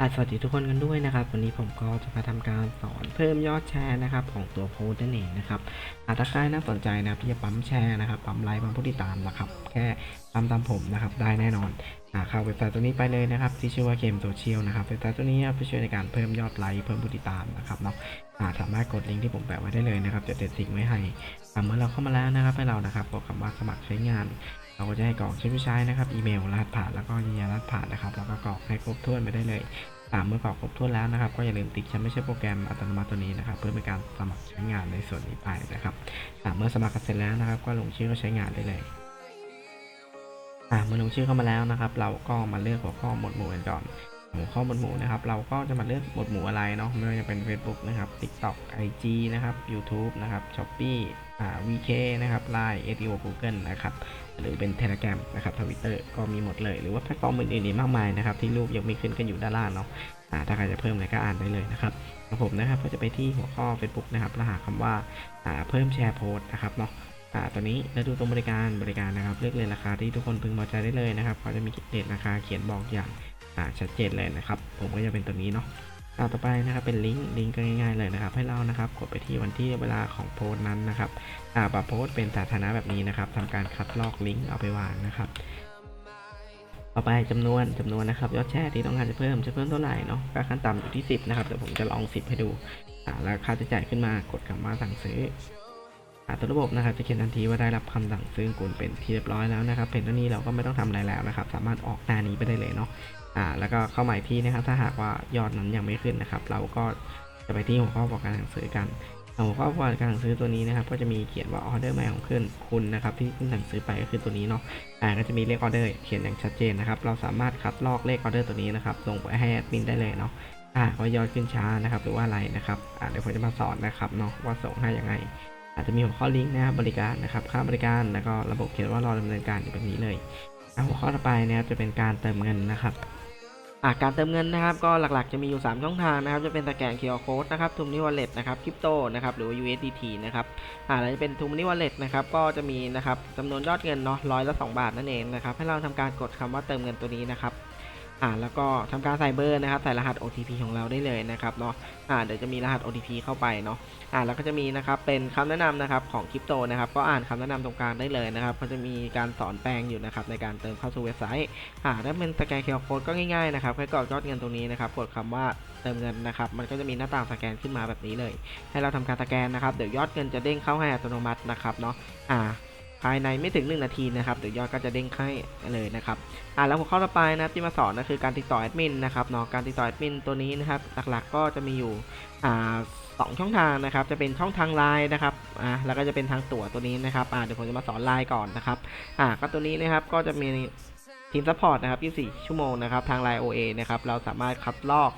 อะสวัสดีทุกคนกันด้วยนะครับ วันนี้ผมก็จะมาทำการสอนเพิ่มยอดแชร์นะครับของตัวโพสต์นั่นเองนะครับอะถ้าใครน่าสนใจนะครับที่จะปั๊มแชร์นะครับปั๊มไลค์ปั๊มผู้ติดตามนะครับ แค่ปั๊มตามผมนะครับได้แน่นอนอะเข้าเว็บไซต์ตัวนี้ไปเลยนะครับที่ชื่อว่าเกมโซเชียลนะครับเว็บไซต์ตัวนี้จะช่วยในการเพิ่มยอดไลค์เพิ่มผู้ติดตามนะครับเนาะอะสามารถกดลิงก์ที่ผมแปะไว้ได้เลยนะครับจะเด็ดสิ่งไว้ให้เมื่อเราเข้ามาแล้วนะครับให้เรานะครับกดคำว่าสมัครใช้งาน เราก็จะให้กรอกชื่อผู้ใช้นะครับอีเมลรหัสผ่านแล้วก็ยืนยันรหัสผ่านนะครับแล้วก็กรอกให้ครบถ้วนไปได้เลยตามเมื่อกรอกครบถ้วนแล้วนะครับ ก็อย่าลืมติ๊กฉันไม่ใช่โปรแกรมอัตโนมัติตัวนี้นะครับ เพื่อเป็นการสมัครใช้งานในส่วนนี้ไปนะครับอ่าเมื่อสมัครเสร็จแล้วนะครับ ก็ลงชื่อก็ใช้งานได้เลยเมื่อลงชื่อเข้ามาแล้วนะครับ เราก็มาเลือกหัวข้อหมวดหมู่กันก่อนหัวข้อหมวดหมู่นะครับ เราก็จะมาเลือกหมวดหมู่อะไรเนาะไม่ว่าจะเป็น Facebook นะครับ TikTok IG นะครับ YouTube นะครับ Shopee VK นะครับ Line SEO Google นะครับ หรือเป็น Telegram นะครับ Twitter ก็มีหมดเลย หรือว่าแพลตฟอร์มอื่นๆอีกมากมายนะครับ ที่รูปยังไม่ขึ้นกันอยู่ด้านล่างเนาะถ้าใครจะเพิ่มอะไรก็อ่านได้เลยนะครับของผมนะครับก็จะไปที่หัวข้อ Facebook นะครับแล้วหาคำว่าอ่าเพิ่มแชร์โพสต์นะครับเนาะตัวนี้แล้วดูตรงบริการบริการนะครับ เลือกเลยราคาที่ทุกคนพึงพอใจได้เลยนะครับเขาจะมีเดทราคาเขียนบอกอย่างชัดเจนเลยนะครับ ผมก็จะเป็นตัวนี้เนาะ อ่าต่อไปนะครับเป็นลิงก์ลิงก์ก็ง่ายๆเลยนะครับ ให้เรานะครับกดไปที่วันที่เวลาของโพสต์นั้นนะครับอ่าปรับโพสต์เป็นสาธารณะแบบนี้นะครับทำการคัดลอกลิงก์เอาไปวางนะครับต่อไปจำนวนจำนวนนะครับยอดแชร์ที่ต้องการจะเพิ่มจะเพิ่มเท่าไหร่เนาะก็ขั้นต่ำอยู่ที่ 10 นะครับเดี๋ยวผมจะลอง 10 ให้ดูอ่าแล้วค่าใช้จ่ายขึ้นมากดคำว่าสั่งซื้อ ตัวระบบนะครับจะเขียนทันทีว่าได้รับคำสั่งซื้อกุลเป็นที่เรียบร้อยแล้วนะครับเป็นเท่านี้เราก็ไม่ต้องทำอะไรแล้วนะครับ สามารถออกหน้านี้ไปได้เลยเนาะอ่าแล้วก็เข้าใหม่ที่นะครับ ถ้าหากว่ายอดนั้นยังไม่ขึ้นนะครับ เราก็จะไปที่หัวข้อบอกการสั่งซื้อกันหัวข้อบอกการสั่งซื้อตัวนี้นะครับ ก็จะมีเขียนว่าออเดอร์ใหม่ของขึ้นคุณนะครับ ที่คุณสั่งซื้อไปก็คือตัวนี้เนาะอ่าก็จะมีเลขออเดอร์เขียนอย่างชัดเจนนะครับ เราสามารถคัดลอกเลขออเดอร์ตัวนี้นะครับส่งไปให้แอดมินได้เลยเนาะอ่าว่ายอดขึ้นช้านะครับ หรือว่าอะไรนะครับอ่าเดี๋ยวผมจะมาสอนนะครับเนาะว่าส่งให้ยังไง อาจจะมีหัวข้อลิงก์นะครับบริการนะครับค่าบริการแล้วก็ระบบเขียนว่ารอดำเนินการอยู่แบบนี้เลยอ่าหัวข้อต่อไปนะครับจะเป็นการเติมเงินนะครับการเติมเงินนะครับก็หลักๆจะมีอยู่ 3 ช่องทางนะครับจะเป็นสแกน QR Code นะครับทูมนี่วอลเล็ตนะครับคริปโตนะครับหรือว่า USDT นะครับอ่าแล้วจะเป็นทูมนี่วอลเล็ตนะครับก็จะมีนะครับจำนวนยอดเงินเนาะร้อยละ2บาทนั่นเองนะครับให้เราทำการกดคำว่าเติมเงินตัวนี้นะครับ อ่าแล้วก็ทำการใส่เบอร์นะครับใส่รหัส OTP ของเราได้เลยนะครับเนาะอ่าเดี๋ยวจะมีรหัส OTP เข้าไปเนาะอ่าแล้วก็จะมีนะครับเป็นคำแนะนำนะครับของคริปโตนะครับก็อ่านคำแนะนำตรงกลางได้เลยนะครับก็จะมีการสอนแปลงอยู่นะครับในการเติมเข้าสู่เว็บไซต์อ่าถ้าเป็นสแกนเคอร์โค้ดก็ง่ายๆนะครับแค่กรอกยอดเงินตรงนี้นะครับกดคำว่าเติมเงินนะครับมันก็จะมีหน้าต่างสแกนขึ้นมาแบบนี้เลย ให้เราทำการสแกนนะครับเดี๋ยวยอดเงินจะเด้งเข้าให้อัตโนมัตินะครับเนาะอ่า ภายในไม่ถึง 1 นาทีนะครับเดี๋ยวยอดก็จะเด้งให้เลยนะครับอ่าแล้วหัวข้อต่อไปนะครับที่มาสอนก็คือการติดต่อแอดมินนะครับเนาะการติดต่อแอดมินตัวนี้นะครับหลักๆก็จะมีอยู่อ่าสองช่องทางนะครับจะเป็นช่องทางไลน์นะครับอ่าแล้วก็จะเป็นทางตั๋วตัวนี้นะครับอ่าเดี๋ยวผมจะมาสอนไลน์ก่อนนะครับอ่าก็ตัวนี้นะครับก็จะมีทีมซัพพอร์ตนะครับ24 ชั่วโมงนะครับทาง Line OA นะครับเราสามารถคัดลอก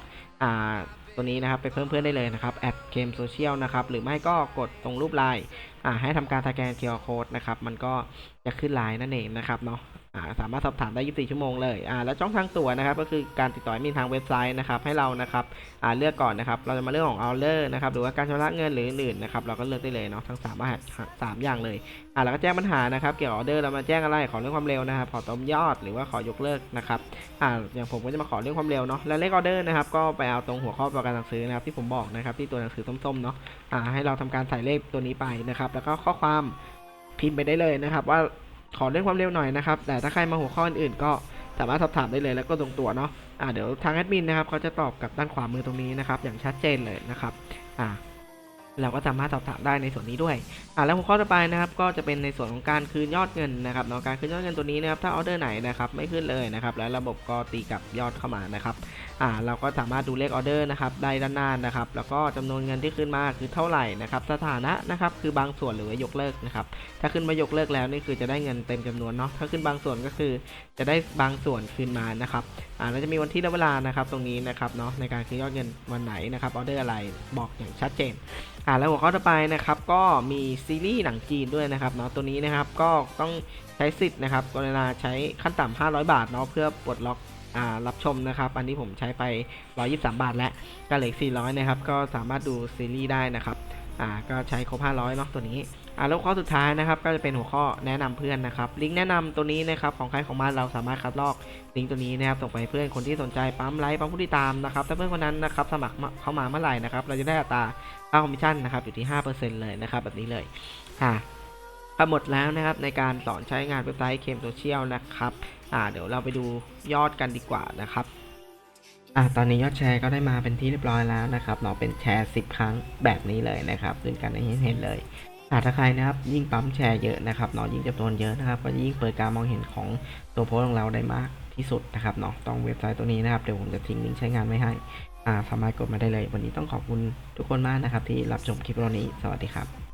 อ่า ตัวนี้นะครับไปเพิ่มเพื่อนได้เลยนะครับแอดเกมโซเชียลนะครับหรือไม่ก็กดตรงรูปไลน์อ่าให้ทำการสแกน QR Code นะครับมันก็จะขึ้นไลน์นั่นเองนะครับเนาะ อ่าสามารถสอบถามได้ 24 ชั่วโมงเลยอ่าแล้วช่องทางตั๋วนะครับ ก็คือการติดต่อมินทางเว็บไซต์นะครับให้เรานะครับอ่าเลือกก่อนนะครับ เราจะมาเรื่องของออเดอร์นะครับหรือว่าการชำระเงินหรืออื่นนะครับเราก็เลือกได้เลยเนาะทั้ง3อาหารสามอย่างเลยอ่าแล้วก็แจ้งปัญหานะครับ เกี่ยวกับออเดอร์เรามาแจ้งอะไรขอเรื่องความเร็วนะครับขอติมยอดหรือว่าขอยกเลิกนะครับอ่าอย่างผมก็จะมาขอเรื่องความเร็วเนาะแล้วเลขออเดอร์นะครับก็ไปเอาตรงหัวข้อประกันสั่งซื้อนะครับที่ผมบอกนะครับที่ตัวหนังสือส้มๆเนาะอ่าให้เราทำการใส่เลขตัวนี้ไปนะครับแล้วก็ข้อความพิมพ์ไปได้เลยนะครับว่า ขอเรื่องความเร็วหน่อยนะครับ แต่ถ้าใครมาหัวข้ออื่นๆก็สามารถสอบถามได้เลยแล้วก็ตรงตัวเนาะอ่าเดี๋ยวทางแอดมินนะครับเขาจะตอบกับด้านขวามือตรงนี้นะครับ อย่างชัดเจนเลยนะครับ อ่า เราก็สามารถสอบถามได้ในส่วนนี้ด้วยอ่าแล้วหัวข้อต่อไปนะครับก็จะเป็นในส่วนของการคืนยอดเงินนะครับเนาะการคืนยอดเงินตัวนี้นะครับถ้าออเดอร์ไหนนะครับไม่ขึ้นเลยนะครับแล้วระบบก็ตีกับยอดเข้ามานะครับอ่าเราก็สามารถดูเลขออเดอร์นะครับได้ด้านหน้านะครับแล้วก็จำนวนเงินที่ขึ้นมาคือเท่าไหร่นะครับสถานะนะครับคือบางส่วนหรือว่ายกเลิกนะครับถ้าขึ้นมายกเลิกแล้วนี่คือจะได้เงินเต็มจำนวนเนาะถ้าขึ้นบางส่วนก็คือจะได้บางส่วนคืนมานะครับอ่าแล้วจะมีวันที่และเวลานะครับตรงนี้นะครับเนาะในการคืนยอดเงินวันไหนนะครับออเดอร์อะไรบอกอย่างชัดเจนอ่าแล้วหัวข้อต่อไปนะครับก็มีซีรีส์หนังจีนด้วยนะครับเนาะตัวนี้นะครับก็ต้องใช้สิทธิ์นะครับกรณาใช้ขั้นต่ำ500 บาทเนาะเพื่อปลดล็อกอ่ารับชมนะครับ อันนี้ผมใช้ไป 123 บาทแล้วก็เหลืออก400 นะครับ ก็สามารถดูซีรีส์ได้นะครับ อ่า ก็ใช้ครบ 500 เนาะตัวนี้ อ่าแล้วข้อสุดท้ายนะครับ ก็จะเป็นหัวข้อแนะนำเพื่อนนะครับ ลิงก์แนะนำตัวนี้นะครับของใครของมันเราสามารถคัดลอกลิงก์ตัวนี้นะครับส่งไปเพื่อนคนที่สนใจปั๊มไลค์ปั๊มผู้ติดตามนะครับถ้าเพื่อนคนนั้นนะครับสมัครเข้ามาเมื่อไหร่นะครับเราจะได้อัตราค่าคอมมิชชั่นนะครับอยู่ที่ 5%เลยนะครับแบบนี้เลยอ่าก็หมดแล้วนะครับในการสอนใช้งานเว็บไซต์เคมโซเชียลนะครับอ่าเดี๋ยวเราไปดูยอดกันดีกว่านะครับอะตอนนี้ยอดแชร์ก็ได้มาเป็นที่เรียบร้อยแล้วนะครับเนาเป็นแชร์ 10 ครั้งแบบนี้เลยนะครับซึ่งกันให้เห็นเลย หากถ้าใครนะครับยิ่งปั๊มแชร์เยอะนะครับเนาะยิ่งจำนวนเยอะนะครับก็ยิ่งเปิดการมองเห็นของตัวโพสของเราได้มากที่สุดนะครับเนาะต้องเว็บไซต์ตัวนี้นะครับเดี๋ยวผมจะทิ้งลิงก์ใช้งานไว้ให้อ่าสามารถกดมาได้เลย วันนี้ต้องขอบคุณทุกคนมากนะครับที่รับชมคลิปเรานี้สวัสดีครับ